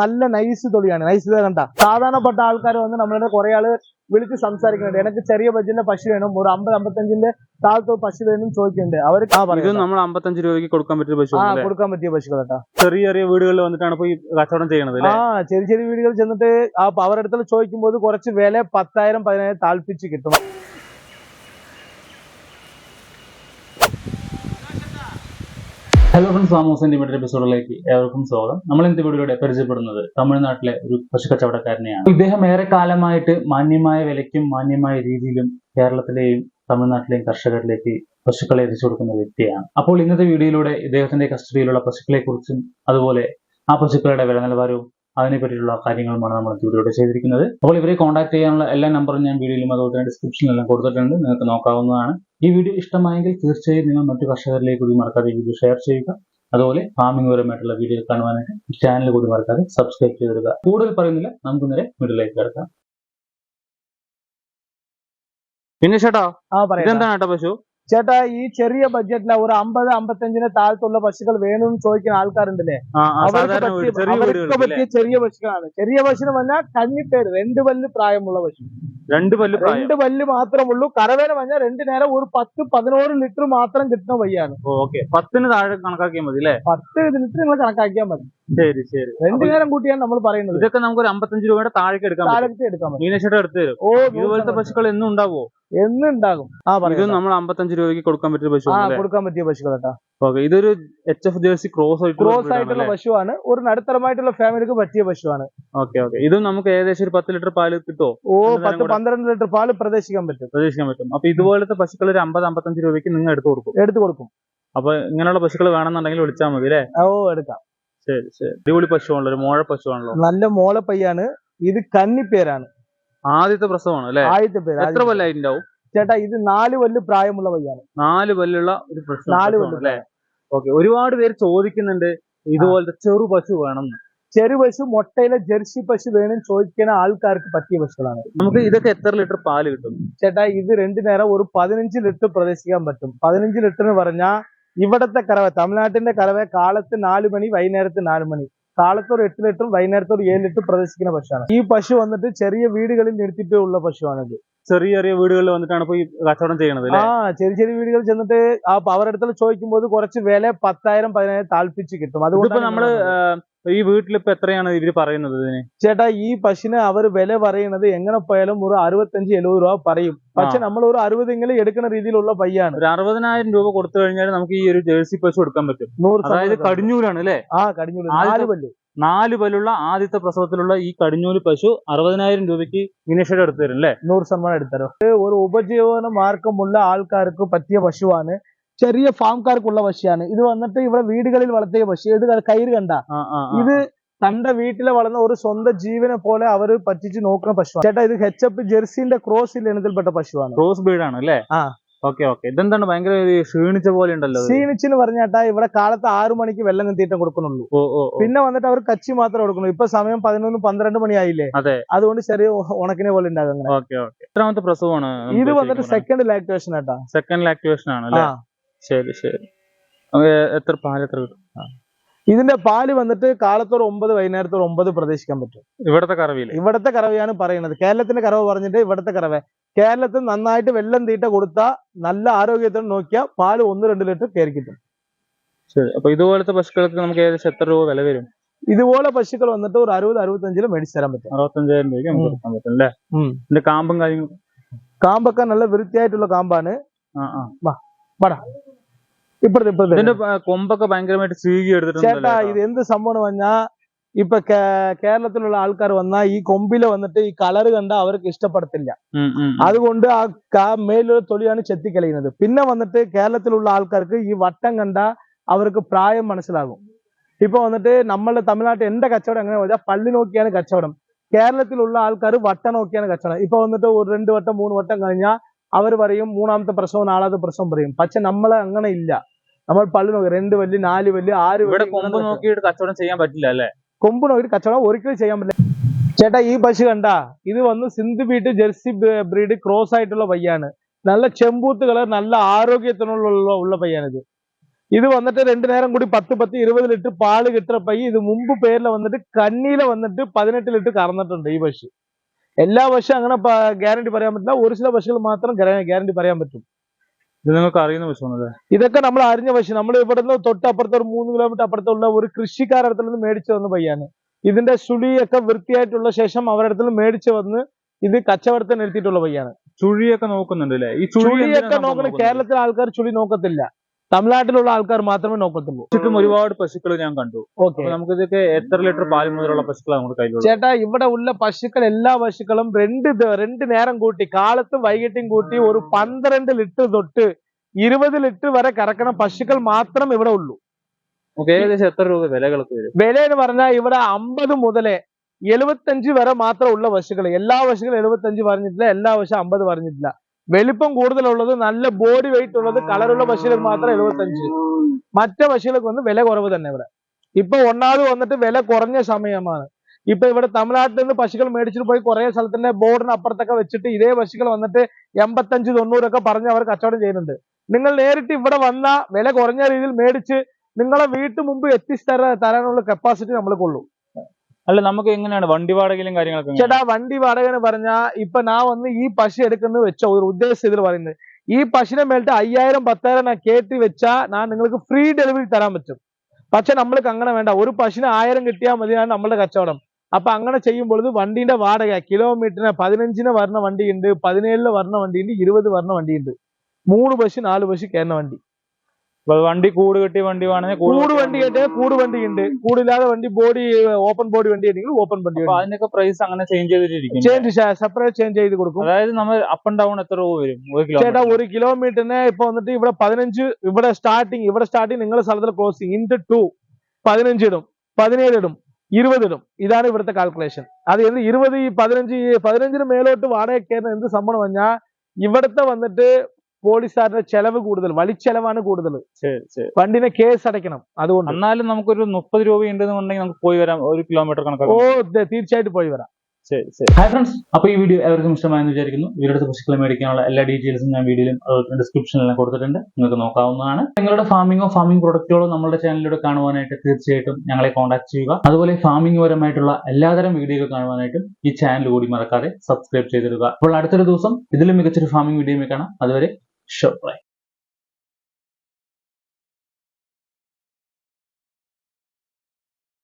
നല്ല nice തൊളിയാണ് nice ഇത് കണ്ട. സാധാരണപ്പെട്ട ആൾക്കാർ വന്ന് നമ്മളുടെ കുറെ ആൾ വിളിച്ച് സംസാരിക്കുന്നുണ്ട്. എനിക്ക് ചെറിയ ബജറ്റിന്റെ പശു വേണം. ഒരു അമ്പത് അമ്പത്തഞ്ചിന്റെ താഴത്തെ പശു വേണം ചോദിക്കുന്നുണ്ട്. അവർ നമ്മൾ അമ്പത്തഞ്ച് രൂപയ്ക്ക് കൊടുക്കാൻ പറ്റിയ പശു ആ കൊടുക്കാൻ പറ്റിയ പശുക്കൾ കേട്ടോ. ചെറിയ ചെറിയ വീടുകളിൽ വന്നിട്ടാണ് പോയി കച്ചവടം ചെയ്യണത് ആ ചെറിയ ചെറിയ വീടുകളിൽ ചെന്നിട്ട് ആ അവരുടെ അടുത്ത് ചോദിക്കുമ്പോൾ കുറച്ച് വില പത്തായിരം പതിനായിരം താല്പിച്ച് കിട്ടും ഹലോ ഫ്രണ്ട്സ് മാമോസിന്റെ മറ്റൊരു എപ്പിസോഡിലേക്ക് ഏവർക്കും സ്വാഗതം. നമ്മൾ ഇന്നത്തെ വീഡിയോയിലൂടെ പരിചയപ്പെടുന്നത് തമിഴ്നാട്ടിലെ ഒരു പശു കച്ചവടക്കാരനെയാണ് ഇദ്ദേഹം ഏറെ കാലമായിട്ട് മാന്യമായ വിലയ്ക്കും മാന്യമായ രീതിയിലും കേരളത്തിലെയും തമിഴ്നാട്ടിലെയും കർഷകരിലേക്ക് പശുക്കളെ എത്തിച്ചു കൊടുക്കുന്ന വ്യക്തിയാണ്. അപ്പോൾ ഇന്നത്തെ വീഡിയോയിലൂടെ ഇദ്ദേഹത്തിന്റെ കസ്റ്റഡിയിലുള്ള പശുക്കളെ കുറിച്ചും അതുപോലെ ആ പശുക്കളുടെ വില നിലവാരവും അതിനെ പറ്റിയുള്ള കാര്യങ്ങളുമാണ് നമ്മൾ വീഡിയോയിലൂടെ ചെയ്തിരിക്കുന്നത്. അപ്പോൾ ഇവരെ കോൺടാക്ട് ചെയ്യാനുള്ള എല്ലാ നമ്പറും ഞാൻ വീഡിയോയിലും അതുപോലെ തന്നെ ഡിസ്ക്രിപ്ഷനിലെല്ലാം കൊടുത്തിട്ടുണ്ട്. നിങ്ങൾക്ക് നോക്കാവുന്നതാണ്. ഈ വീഡിയോ ഇഷ്ടമായെങ്കിൽ തീർച്ചയായും നിങ്ങൾ മറ്റു കർഷകരിലേക്ക് കൂടി മറക്കാതെ ഈ വീഡിയോ ഷെയർ ചെയ്യുക. അതുപോലെ ഫാമിംഗ് പരമായിട്ടുള്ള വീഡിയോ കാണുവാനായിട്ട് ഈ ചാനൽ കൂടി മറക്കാതെ സബ്സ്ക്രൈബ് ചെയ്തിടുക കൂടുതൽ പറയുന്നില്ല നമുക്ക് നേരെ വീഡിയോയിലേക്ക് കിടക്കാം. പിന്നെ ചേട്ടാ ആ പറയാം ഇതെന്താണ് ചേട്ടാ പശു? ചേട്ടാ ഈ ചെറിയ ബഡ്ജറ്റില ഒരു അമ്പത് അമ്പത്തഞ്ചിന് താഴത്തുള്ള പശുക്കൾ വേണമെന്ന് ചോദിക്കുന്ന ആൾക്കാരുണ്ടല്ലേ? അവർക്ക് പറ്റിയ- ചെറിയ പശുക്കളാണ്. ചെറിയ പശുന്ന് പറഞ്ഞാൽ കഞ്ഞിപ്പേര് രണ്ട് പല്ല് പ്രായമുള്ള പശു. രണ്ട് പല്ല് രണ്ട് പല്ല് മാത്രമുള്ളൂ. കരവേന പറഞ്ഞാൽ രണ്ടു നേരം ഒരു പത്ത് പതിനോറ് ലിറ്റർ മാത്രം കിട്ടുന്ന വയ്യാണ്. ഓക്കെ. പത്തിന് താഴെ കണക്കാക്കിയാൽ മതി അല്ലേ? പത്ത് ലിറ്റർ നിങ്ങൾ കണക്കാക്കിയാൽ മതി. ശരി ശരി. രണ്ടു നേരം കൂട്ടിയാണ് നമ്മൾ പറയുന്നത്. ഇതൊക്കെ നമുക്ക് ഒരു അമ്പത്തഞ്ച് രൂപയുടെ താഴേക്ക് എടുക്കാം താഴേക്ക് എടുക്കാം പറ്റും. എടുത്തു തരും. ഓ ഇതുപോലത്തെ പശുക്കൾ എന്നും ഉണ്ടാവോ? എന്നും ഉണ്ടാകും. ആ ഇത് നമ്മൾ അമ്പത്തഞ്ച് രൂപയ്ക്ക് കൊടുക്കാൻ പറ്റിയ പശു കൊടുക്കാൻ പറ്റിയ പശുക്കൾ കേട്ടോ. ഓക്കെ ഇതൊരു H F jersey cross cross ആയിട്ടുള്ള പശുവാണ്. ഒരു നടുത്തരമായിട്ടുള്ള ഫാമിലിക്ക് പറ്റിയ പശുവാണ്. Okay okay. ഇതും നമുക്ക് ഏകദേശം ഒരു പത്ത് ലിറ്റർ പാൽ കിട്ടോ? ഓ പത്ത്. പന്ത്രണ്ട് ലിറ്റർ പാൽ പ്രതീക്ഷിക്കാൻ പറ്റും. പ്രതീക്ഷിക്കാൻ പറ്റും. അപ്പൊ ഇതുപോലത്തെ പശുക്കൾ ഒരു അമ്പത് അമ്പത്തഞ്ച് രൂപയ്ക്ക് നിങ്ങൾ എടുത്തു കൊടുക്കും. എടുത്തു കൊടുക്കും. അപ്പൊ ഇങ്ങനെയുള്ള പശുക്കൾ വേണമെന്നുണ്ടെങ്കിൽ വിളിച്ചാൽ മതി അല്ലേ? ഓ എടുക്കാം. ശരി ശരി. അടിപൊളി പശുവാണല്ലോ ഒരു മോഴ പശുവാണല്ലോ. നല്ല മോള പയ്യാണ്. ഇത് കന്നിപ്പേരാണ് ആദ്യത്തെ പ്രസവമാണ് അല്ലേ? ആദ്യത്തെ പേര് എത്ര. കൊല്ലായിട്ടുണ്ടാവും ചേട്ടാ ഇത് നാല് വല്ല് പ്രായമുള്ള പയ്യാണ്. നാല് പല്ലുള്ള ഒരു പ്രശ്നം നാല് പല്ല് അല്ലേ? ഓക്കെ ഒരുപാട് പേര് ചോദിക്കുന്നുണ്ട് ഇതുപോലത്തെ ചെറു പശു വേണം ചെറു പശു മുട്ടയിലെ ജെർസി പശു വേണം ചോദിക്കുന്ന ആൾക്കാർക്ക് പറ്റിയ പശുക്കളാണ്. നമുക്ക് ഇതൊക്കെ എത്ര ലിറ്റർ പാൽ കിട്ടും? ചേട്ടാ ഇത് രണ്ടു നേരം ഒരു പതിനഞ്ച് ലിറ്റർ പ്രതീക്ഷിക്കാൻ പറ്റും. പതിനഞ്ച് ലിറ്റർ എന്ന് പറഞ്ഞാൽ ഇവിടത്തെ കറവ തമിഴ്നാട്ടിന്റെ കറവ കാലത്ത് നാല് മണി വൈകുന്നേരത്ത് നാല് മണി. കാലത്ത് ഒരു എട്ട് ലിറ്ററും വൈകുന്നേരത്ത് ഒരു ഏഴ് ലിറ്റർ പ്രദർശിക്കുന്ന പശുവാണ്. ഈ പശു വന്നിട്ട് ചെറിയ വീടുകളിൽ നിർത്തിയിട്ട് ഉള്ള പശുവാണിത്. ചെറിയ ചെറിയ വീടുകളിൽ വന്നിട്ടാണ് ഇപ്പൊ ഈ കച്ചവടം ചെയ്യണത് ആ ചെറിയ ചെറിയ വീടുകളിൽ ചെന്നിട്ട് ആ അവരുടെ അടുത്ത് ചോദിക്കുമ്പോൾ കുറച്ച് വില പത്തായിരം പതിനായിരം താല്പിച്ച് കിട്ടും. അതുകൊണ്ട് നമ്മൾ ആ, ഈ വീട്ടിൽ ഇപ്പൊ എത്രയാണ് ഇവർ പറയുന്നത് ഇതിന്? ചേട്ടാ ഈ പശുവിന് അവർ വില പറയുന്നത് എങ്ങനെ പോയാലും ഒരു അറുപത്തഞ്ച് എഴുപത് രൂപ പറയും. പക്ഷെ നമ്മൾ ഒരു അറുപതെങ്കിലും എടുക്കുന്ന രീതിയിലുള്ള പയ്യാണ്. ഒരു അറുപതിനായിരം രൂപ കൊടുത്തു കഴിഞ്ഞാൽ നമുക്ക് ഈ ഒരു ജേഴ്സി പശു എടുക്കാൻ പറ്റും. അതായത് കടിഞ്ഞൂലാണ് അല്ലേ? ആ കടിഞ്ഞൂൽ. നാല് പല്ല്. നാല് പല്ലുള്ള ആദ്യത്തെ പ്രസവത്തിലുള്ള ഈ കടിഞ്ഞൂൽ പശു അറുപതിനായിരം രൂപയ്ക്ക് വിനീഷയുടെ എടുത്തു തരും അല്ലേ? നൂറ് ശതമാനം എടുത്തരും. ഒരു ഉപജീവന മാർഗമുള്ള ആൾക്കാർക്ക് പറ്റിയ പശുവാണ്. ചെറിയ ഫാംകാർക്കുള്ള പശിയാണ് ഇത് വന്നിട്ട് ഇവിടെ വീടുകളിൽ വളർത്തിയ പശി. ഇത് കയറ് കണ്ട. ഇത് തന്റെ വീട്ടിലെ വളർന്ന ഒരു സ്വന്തം ജീവനെ പോലെ അവർ പറ്റിച്ച് നോക്കുന്ന പശുവാണ്. ചേട്ടാ ഇത് ഹെച്ചപ്പ് ജെർസിന്റെ ക്രോസ് ഇനത്തിൽപ്പെട്ട പശുവാണ്. ക്രോസ് ബീഡ് ആണ് അല്ലേ? ആ. Okay okay. ഇതെന്താണ് ഭയങ്കര ക്ഷീണിച്ച പോലെ ഉണ്ടല്ലോ. ക്ഷീണിച്ചെന്ന് പറഞ്ഞാട്ടാ ഇവിടെ കാലത്ത് ആറു മണിക്ക് വെള്ളം ഓ ഓ. പിന്നെ വന്നിട്ട് അവർ കച്ചി മാത്രമേ കൊടുക്കുള്ളൂ ഇപ്പൊ സമയം പതിനൊന്ന് പന്ത്രണ്ട് മണിയായില്ലേ? അതെ. അതുകൊണ്ട് ചെറിയ ഉണക്കിനെ പോലെ ഉണ്ടാകുന്നത് എത്രാമത്തെ പ്രസവമാണ് ഇത് വന്നിട്ട് സെക്കൻഡ് ലാക്ടേഷൻ ആട്ടാ സെക്കൻഡ് ലാക്ടിവേഷൻ ആണ് ശരി ശരി. നമുക്ക് എത്ര പാൽ എത്ര കിട്ടും? ഇതിന്റെ പാൽ വന്നിട്ട് കാലത്തോട് ഒമ്പത് വൈകുന്നേരത്തോട് ഒമ്പത് പ്രതീക്ഷിക്കാൻ പറ്റും. ഇവിടത്തെ കറവിയിൽ? ഇവിടത്തെ കറവയാണ് പറയുന്നത്. കേരളത്തിന്റെ കറവ് പറഞ്ഞിട്ട് ഇവിടത്തെ കറവ. കേരളത്തിൽ നന്നായിട്ട് വെള്ളം തീറ്റ കൊടുത്താൽ നല്ല ആരോഗ്യത്തിന് നോക്കിയാൽ പാൽ ഒന്ന് രണ്ട് ലിറ്റർ കയറി കിട്ടും. ശരി. അപ്പൊ ഇതുപോലത്തെ പശുക്കൾക്ക് നമുക്ക് ഏകദേശം എത്ര രൂപ വില വരും? ഇതുപോലെ പശുക്കൾ വന്നിട്ട് ഒരു അറുപത് അറുപത്തഞ്ചിൽ മേടിച്ചു തരാൻ പറ്റും. അറുപത്തഞ്ചായിരം രൂപയ്ക്ക് നമുക്ക്. കൊടുക്കാൻ പറ്റും അല്ലേ. ഇതിന്റെ കാമ്പും കാര്യങ്ങളും? കാമ്പൊക്കെ നല്ല വൃത്തിയായിട്ടുള്ള കാമ്പാണ്. ആ ആ. പടാ ഇപ്പഴത്തെ ഇപ്പഴത്തെ ഇതിന്റെ കൊമ്പൊക്കെ ഭയങ്കരമായിട്ട് ചീകി ചേട്ടാ ഇത് എന്ത് സംഭവം പറഞ്ഞാ ഇപ്പൊ കേരളത്തിലുള്ള ആൾക്കാർ വന്നാ ഈ കൊമ്പിൽ വന്നിട്ട് ഈ കളർ കണ്ട അവർക്ക് ഇഷ്ടപ്പെടത്തില്ല. അതുകൊണ്ട് ആ മേലുള്ള തൊലിയാണ് ചെത്തിക്കളയുന്നത്. പിന്നെ വന്നിട്ട് കേരളത്തിലുള്ള ആൾക്കാർക്ക് ഈ വട്ടം കണ്ട അവർക്ക് പ്രായം മനസ്സിലാകും. ഇപ്പൊ വന്നിട്ട് നമ്മളുടെ തമിഴ്നാട്ടിൽ എന്റെ കച്ചവടം എങ്ങനെ വെച്ചാൽ പള്ളി നോക്കിയാണ് കച്ചവടം. കേരളത്തിലുള്ള ആൾക്കാർ വട്ടം നോക്കിയാണ് കച്ചവടം. ഇപ്പൊ വന്നിട്ട് ഒരു രണ്ട് വട്ടം മൂന്ന് വട്ടം കഴിഞ്ഞാൽ അവർ പറയും മൂന്നാമത്തെ പ്രസവം നാലാമത്തെ പ്രസവം പറയും. പക്ഷെ നമ്മളെ അങ്ങനെ ഇല്ല. നമ്മൾ പള്ളി നോക്കി രണ്ട് വല്ല് നാല് വല്ല് ആറ് ഇവിടെ കൊമ്പ് നോക്കിയിട്ട് കച്ചവടം ചെയ്യാൻ പറ്റില്ല അല്ലേ? കൊമ്പ് നോക്കിയിട്ട് കച്ചവടം ഒരിക്കലും ചെയ്യാൻ പറ്റില്ല. ചേട്ടാ ഈ പശു കണ്ട ഇത് വന്ന് സിന്ധു ബീറ്റ് ജെർസി ബ്രീഡ് ക്രോസ് ആയിട്ടുള്ള പയ്യാണ്. നല്ല ചെമ്പൂത്ത് കളർ നല്ല ആരോഗ്യത്തിനുള്ള ഉള്ള പയ്യാണിത്. ഇത് വന്നിട്ട് രണ്ടു നേരം കൂടി പത്ത് പത്ത് ഇരുപത് ലിറ്റർ പാൽ കിട്ടുന്ന പയ്യ ഇത് മുമ്പ് പേരിൽ വന്നിട്ട് കണ്ണിയിലെ വന്നിട്ട് പതിനെട്ട് ലിറ്റർ കറന്നിട്ടുണ്ട് ഈ പശു. എല്ലാ പശു അങ്ങനെ ഗ്യാരണ്ടി പറയാൻ പറ്റില്ല. ഒരു ചില പശുകൾ മാത്രം ഗ്യാരണ്ടി പറയാൻ പറ്റും. ഇത് നിങ്ങൾക്ക് അറിയുന്ന പശുവാണല്ലേ ഇതൊക്കെ നമ്മൾ അറിഞ്ഞ പശു നമ്മൾ ഇവിടുന്ന് തൊട്ടപ്പുറത്ത് ഒരു മൂന്ന് കിലോമീറ്റർ അപ്പുറത്തുള്ള ഒരു കൃഷിക്കാരുടെ അടുത്ത് നിന്ന് മേടിച്ചു വന്ന പയ്യാണ് ഇതിന്റെ ചുഴിയൊക്കെ വൃത്തിയായിട്ടുള്ള ശേഷം അവരുടെ അടുത്ത് നിന്ന് മേടിച്ചു വന്ന് ഇത് കച്ചവടത്തിന് എടുത്തിട്ടുള്ള പയ്യാണ് ചുഴിയൊക്കെ നോക്കുന്നുണ്ട് അല്ലേ? ഈ ചുഴിയൊക്കെ ചുളിയൊക്കെ നോക്കണ കേരളത്തിലെ ആൾക്കാർ ചുഴി നോക്കത്തില്ല. തമിഴ്നാട്ടിലുള്ള ആൾക്കാർ മാത്രമേ നോക്കത്തുള്ളൂ. ചുറ്റും ഒരുപാട് പശുക്കൾ ഞാൻ കണ്ടു. ഓക്കെ. അപ്പൊ നമുക്ക് ഇതൊക്കെ എത്ര ലിറ്റർ പാൽ മുതലുള്ള പശുക്കളാണ് നമ്മുടെ കയ്യിലുള്ളത്? ചേട്ടാ ഇവിടെ ഉള്ള പശുക്കൾ എല്ലാ പശുക്കളും രണ്ട് രണ്ട് നേരം കൂട്ടി കാലത്തും വൈകിട്ടും കൂട്ടി ഒരു പന്ത്രണ്ട് ലിറ്റർ തൊട്ട് ഇരുപത് ലിറ്റർ വരെ കറക്കണ പശുക്കൾ മാത്രം ഇവിടെ ഉള്ളൂ. ഏകദേശം എത്ര രൂപ വിലകളൊക്കെ വരും? വില എന്ന് പറഞ്ഞാൽ ഇവിടെ അമ്പത് മുതലേ എഴുപത്തഞ്ച് വരെ മാത്രം ഉള്ള പശുക്കൾ എല്ലാ പശുക്കളും എഴുപത്തഞ്ച് പറഞ്ഞിട്ടില്ല എല്ലാ പശു അമ്പത് പറഞ്ഞിട്ടില്ല. വലിപ്പം കൂടുതലുള്ളത് നല്ല ബോഡി വെയിറ്റ് ഉള്ളത് കളറുള്ള പശുക്കൾക്ക് മാത്രം എഴുപത്തഞ്ച്. മറ്റു പശുക്കൾക്ക് വന്ന് വില കുറവ് തന്നെ ഇവിടെ. ഇപ്പൊ ഒന്നാമത് വന്നിട്ട് വില കുറഞ്ഞ സമയമാണ്. ഇപ്പൊ ഇവിടെ തമിഴ്നാട്ടിൽ നിന്ന് പശുക്കൾ മേടിച്ചിട്ട് പോയി കുറെ സ്ഥലത്തിന്റെ ബോർഡിന് അപ്പുറത്തൊക്കെ വെച്ചിട്ട് ഇതേ പശുക്കൾ വന്നിട്ട് എൺപത്തഞ്ച് തൊണ്ണൂറൊക്കെ പറഞ്ഞ് അവർ കച്ചവടം ചെയ്യുന്നുണ്ട്. നിങ്ങൾ നേരിട്ട് ഇവിടെ വന്ന വില കുറഞ്ഞ രീതിയിൽ മേടിച്ച് നിങ്ങളെ വീട്ടു മുമ്പ് എത്തിച്ചു തരാ- തരാനുള്ള കപ്പാസിറ്റി നമ്മൾക്കുള്ളൂ. അല്ല നമുക്ക് എങ്ങനെയാണ്? വണ്ടി വാടകയിലും കാര്യങ്ങളൊക്കെ? ചേട്ടാ വണ്ടി വാടക എന്ന് പറഞ്ഞാ ഇപ്പൊ ഞാൻ വന്ന് ഈ പശു എടുക്കുന്നത് വെച്ച ഒരു ഉദ്ദേശം ഇതിൽ പറയുന്നത്. ഈ പശുവിനെ മേലിട്ട് അയ്യായിരം പത്തായിരം ഞാൻ കയറ്റി വെച്ചാ ഞാൻ നിങ്ങൾക്ക് ഫ്രീ ഡെലിവറി തരാൻ പറ്റും. പക്ഷെ നമ്മൾക്ക് അങ്ങനെ വേണ്ട. ഒരു പശുവിന് ആയിരം കിട്ടിയാൽ മതിയാണ് നമ്മളുടെ കച്ചവടം. അപ്പൊ അങ്ങനെ ചെയ്യുമ്പോൾ ഇത് വണ്ടീന്റെ വാടക കിലോമീറ്ററിന് പതിനഞ്ചിന് വരുന്ന വണ്ടിയുണ്ട് പതിനേഴിന് വരുന്ന വണ്ടിയുണ്ട് ഇരുപത് വരുന്ന വണ്ടിയുണ്ട്. മൂന്ന് ബസ് നാല് ബസ് കയറുന്ന വണ്ടി. വണ്ടി കൂട് കെട്ടിയ വണ്ടി വേണമെങ്കിൽ കൂട് വണ്ടി കെട്ടിയ കൂട് വണ്ടി ഉണ്ട്. കൂടില്ലാതെ വണ്ടി ബോഡി ഓപ്പൺ ബോഡി വണ്ടി ആണെങ്കിൽ ഓപ്പൺ വണ്ടി അതിനൊക്കെ പ്രൈസ് അങ്ങനെ ചേഞ്ച് ചെയ്തിട്ടിരിക്കും ചേഞ്ച് സെപ്പറേറ്റ് ചേഞ്ച് ചെയ്ത് കൊടുക്കും. അതായത് നമ്മൾ അപ്പ് ആൻഡ് ഡൗൺ എത്ര രൂപ വരും? ചേട്ടാ ഒരു കിലോമീറ്ററിന് ഇപ്പൊ വന്നിട്ട് ഇവിടെ പതിനഞ്ച് ഇവിടെ സ്റ്റാർട്ടിങ് ഇവിടെ സ്റ്റാർട്ടിങ് നിങ്ങളുടെ സ്ഥലത്തിൽ ക്ലോസിങ് ഇന്റു ടു പതിനഞ്ച് ഇടും. പതിനേഴ് ഇടും. ഇരുപത് ഇടും. ഇതാണ് ഇവിടുത്തെ കാൽക്കുലേഷൻ അത് എന്ത് ഇരുപത് ഈ പതിനഞ്ച് പതിനഞ്ചിന് മേലോട്ട് വാടക കയറുന്ന എന്ത് സംഭവം പറഞ്ഞാൽ ഇവിടുത്തെ വന്നിട്ട് പോലീസുകാരുടെ ചെലവ് കൂടുതൽ വലിച്ചെലവാണ് കൂടുതൽ. ശരി ശരി. വണ്ടിനെ കേസ് അടയ്ക്കണം അതുകൊണ്ട്. എന്നാലും നമുക്കൊരു മുപ്പത് രൂപ ഉണ്ടെന്നുണ്ടെങ്കിൽ നമുക്ക് പോയി വരാം ഒരു കിലോമീറ്റർ ഓ ദേ, തീർച്ചയായിട്ടും പോയി വരാം. ശരി ശരി. ഹായ് ഫ്രണ്ട്സ് അപ്പൊ ഈ വീഡിയോ എല്ലാവർക്കും ഇഷ്ടമായെന്ന് വിചാരിക്കുന്നു. ഇവരുടെ പശുക്കളെ മേടിക്കാനുള്ള എല്ലാ ഡീറ്റെയിൽസും ഞാൻ വീഡിയോയിലും ഡിസ്ക്രിപ്ഷനിലും കൊടുത്തിട്ടുണ്ട്. നിങ്ങൾക്ക് നോക്കാവുന്നതാണ്. നിങ്ങളുടെ ഫാമിങ്ങോ ഫാമിംഗ് പ്രൊഡക്റ്റുകളോ നമ്മുടെ ചാനലിലൂടെ കാണുവാനായിട്ട് തീർച്ചയായിട്ടും ഞങ്ങളെ കോൺടാക്ട് ചെയ്യുക. അതുപോലെ ഫാമിംഗ് പരമായിട്ടുള്ള എല്ലാതരം വീഡിയോകൾ കാണുവാനായിട്ടും ഈ ചാനൽ കൂടി മറക്കാതെ സബ്സ്ക്രൈബ് ചെയ്തിടുക. അപ്പോൾ അടുത്തൊരു ദിവസം ഇതിലും മികച്ചൊരു ഫാമിംഗ് വീഡിയോ കാണാം. അതുവരെ shortly.